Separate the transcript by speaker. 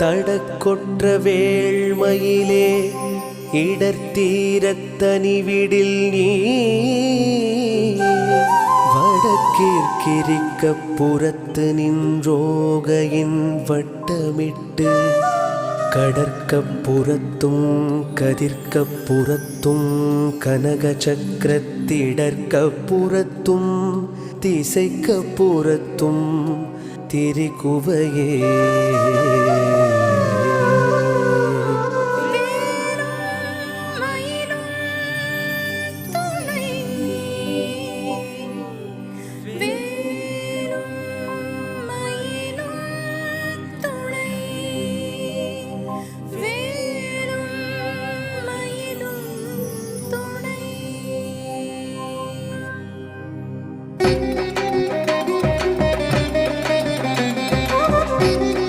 Speaker 1: தடக்கொற்ற வேள்மையிலே இடர்த்தீரத்தனிவிடில் நீ. வடக்கிற்கிரிக்க புறத்து நின்றோகையின் வட்டமிட்டு கடற்கப்புறத்தும் கதிர்க்கப்புறத்தும் கதிர்க்கப் புறத்தும் கனக சக்கரத்திடற்கப் புறத்தும் திரிகுவையே.